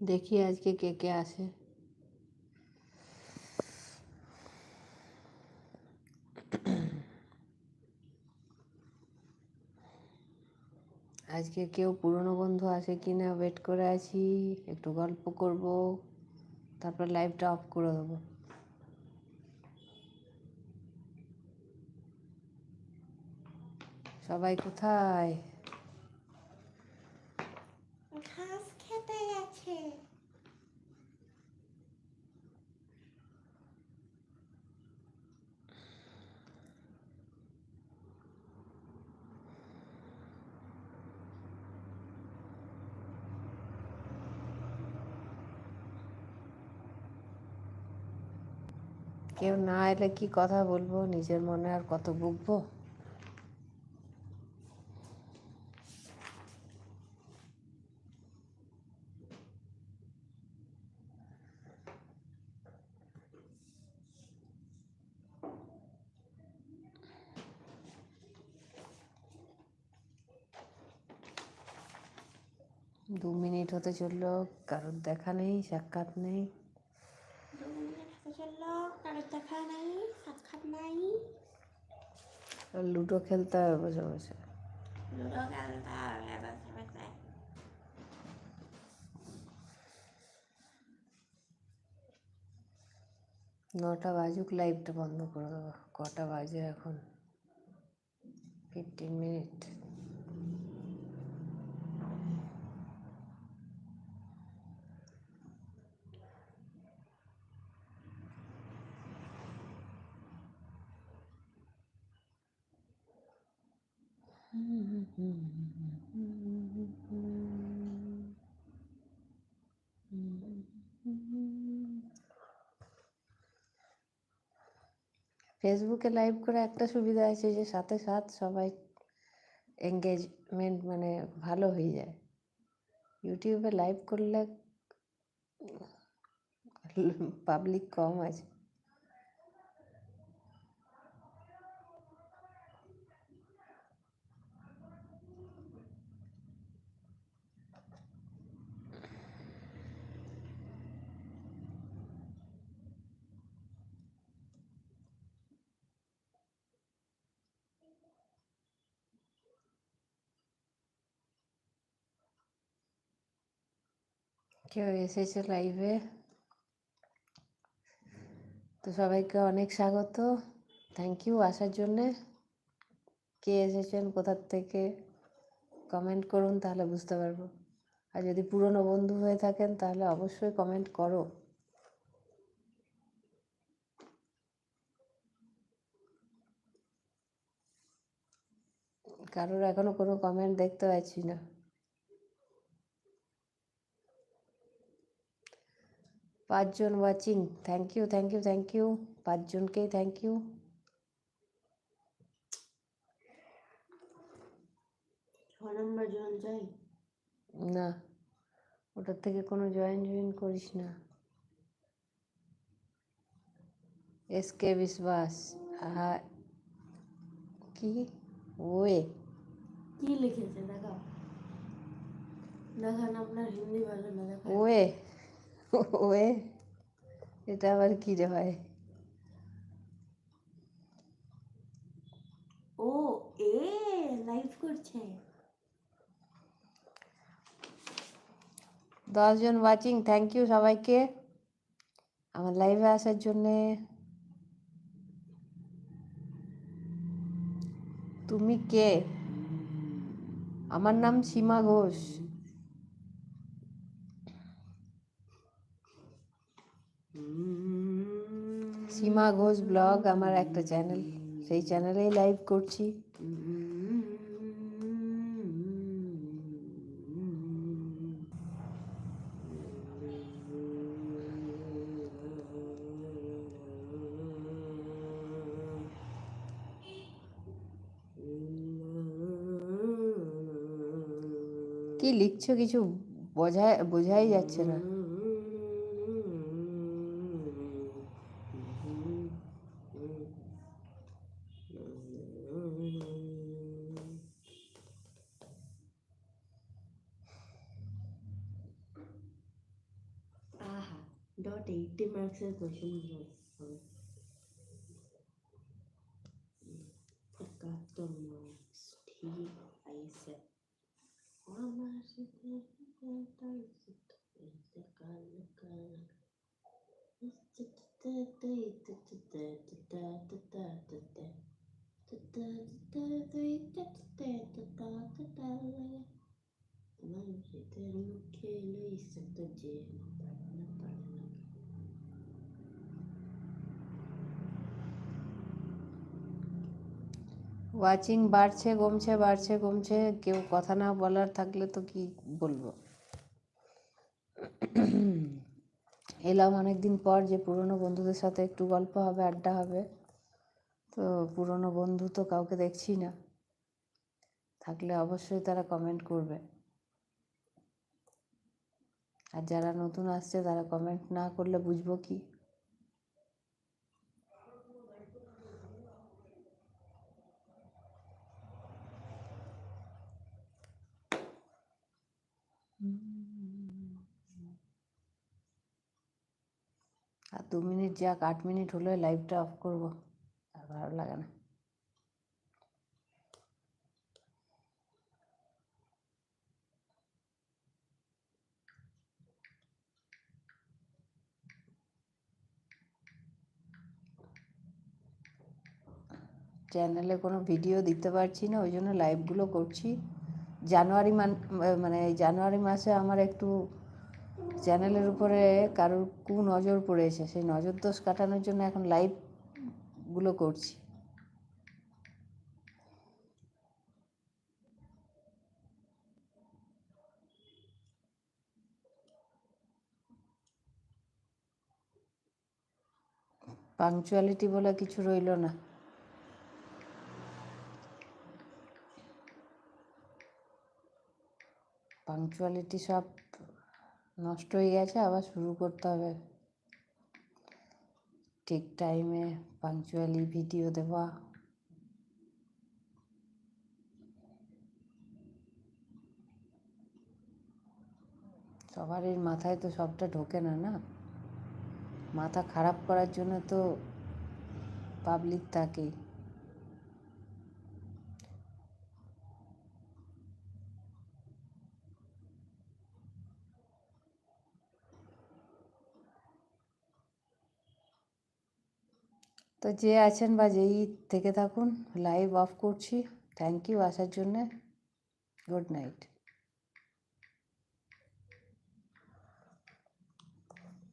দেখি আজকে কে কে আসে আজকে কেউ পুরনো বন্ধু আসে কি না ওয়েট করে আছি, একটু গল্প করব, তারপর লাইভটা অফ করে দেবো। সবাই কোথায় ঘাস খেতে গেছে কেউ না এলে কি কথা বলব? নিজের মনে আর কত বুকবো দু মিনিট হতে চলল, কারোর দেখা নেই, সাক্ষাৎ নেই। চলল কারোর দেখা নাই সাক্ষাৎ নাই। লুডো খেলতে হবে বসে বসে। লুডো খেলতে হবে বসে বসে নটা বাজুক লাইভটা বন্ধ করে দেবো। কটা বাজে এখন? ফিফটিন মিনিট ফেসবুকে লাইভ করে একটা সুবিধা আছে যে সাথে সাথ সবাই এঙ্গেজমেন্ট মানে ভালো হয়ে যায়। ইউটিউবে লাইভ করলে পাবলিক কম আছে। কেউ এসেছে লাইভে তো সবাইকে অনেক স্বাগত থ্যাংক ইউ আসার জন্যে কে এসেছেন কোথার থেকে কমেন্ট করুন তাহলে বুঝতে পারব আর যদি পুরনো বন্ধু হয়ে থাকেন তাহলে অবশ্যই কমেন্ট করো কারোর এখনও কোনো কমেন্ট দেখতে পাচ্ছি না পাঁচজন watching thank you thank you thank you পাঁচজনকেই thank you ছ নম্বর জন চাই না ওটার থেকে কোনো জয়েন জয়েন করিস না এস কে বিশ্বাস আহা কি ওয়ে কি লিখেছে দেখা দেখান আপনার হিন্দি ভাষাটা দেখা ওয়ে ওয়ে এটা আবার কি রে ভাই? ও এ লাইভ করছে। দশজন ওয়াচিং থ্যাংক ইউ সবাইকে। আমার লাইভে আসার জন্যে। তুমি কে? আমার নাম সীমা ঘোষ। সীমা ঘোষ ব্লগ আমার একটা চ্যানেল। সেই চ্যানেলেই লাইভ করছি। কি লিখছো কিছু? বোঝায় বোঝাই যাচ্ছে না। বাট এইটটি মার্কসের কোয়েশ্চেন হবে একাত্তর মার্কস ঠিক আইসে আমার সাথে কাল কাল মানুষের মুখে লইছে তো যে পারে না পারে না ওয়াচিং বাড়ছে, কমছে বাড়ছে, কমছে, কেউ কথা না বলার থাকলে তো কি বলব? এলাম অনেক দিন পর যে পুরনো বন্ধুদের সাথে একটু গল্প হবে, আড্ডা হবে। তো পুরনো বন্ধু তো কাউকে দেখছি না। থাকলে অবশ্যই তারা কমেন্ট করবে। আর যারা নতুন আসছে, তারা কমেন্ট না করলে বুঝব কি? আর দু মিনিট যাক, আট মিনিট হলে লাইভটা অফ করব। আর ভালো লাগে না। চ্যানেলে কোনো ভিডিও দিতে পারছি না, ওই জন্য লাইভগুলো করছি। জানুয়ারি মান মানে জানুয়ারি মাসে আমার একটু চ্যানেলের উপরে কারোর কু নজর পড়েছে সেই নজর দোষ কাটানোর জন্য এখন লাইভগুলো করছি। পাংচুয়ালিটি বলে কিছু রইল না। পাংচুয়ালিটি সব নষ্ট হয়ে গেছে, আবার শুরু করতে হবে। ঠিক টাইমে পাংচুয়ালি ভিডিও দেওয়া। সবারই মাথায় তো সবটা ঢোকে না না? মাথা খারাপ করার জন্য তো পাবলিক থাকেই। তো যে আছেন বা যেই থেকে থাকুন লাইভ অফ করছি। থ্যাংক ইউ আসার জন্যে। Good night